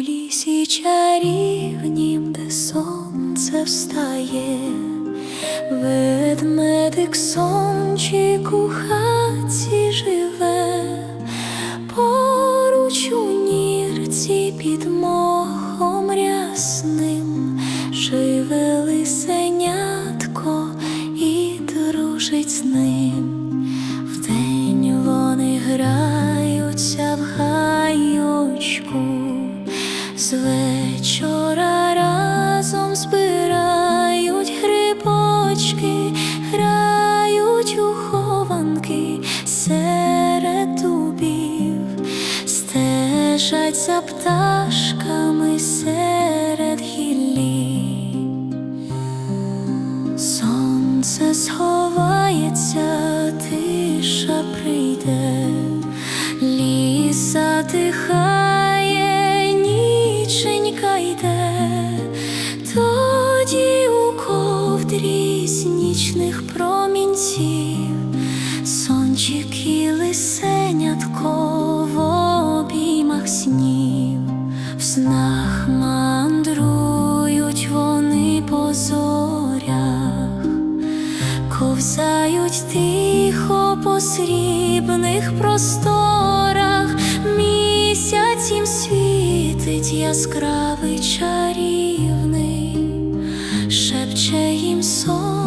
лісі чарівнім, де сонце встає, ведмедик сончик у хаті живе, поруч у нірці під мохом рясним живе лисенятко і дружить з ним. Вечора разом збирають грибочки, грають у хованки серед дубів, стежать за пташками серед гіллі. Нічних промінців, сончик і лисенятко в обіймах снів, в снах мандрують вони по зорях, ковзають тихо по срібних просторах, місяць їм світить яскравий чарівний, шепче їм сон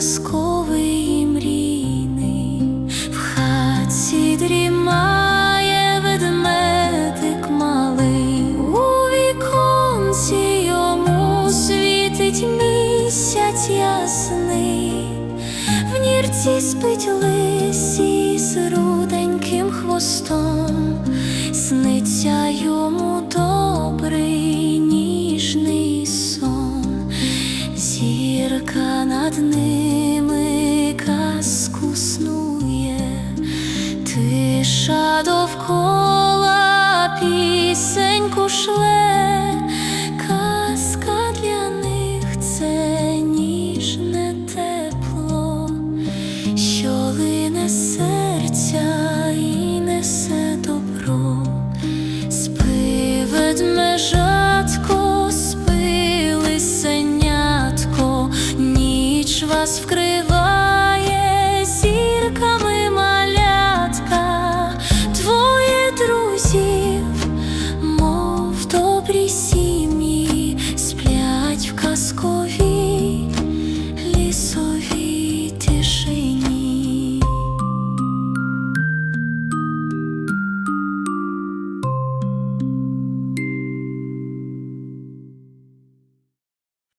казковий і мрійний, в хаті дрімає ведмедик малий, у віконці йому світить місяць ясний, в нірці спить лисі з руденьким хвостом, сниться йому добрий ніжний сон, зірка над ними Тиша довкола пісеньку шле, казка для них це ніжне тепло, що лине серця і несе добро, спи ведмежатко, ніч вас вкрива.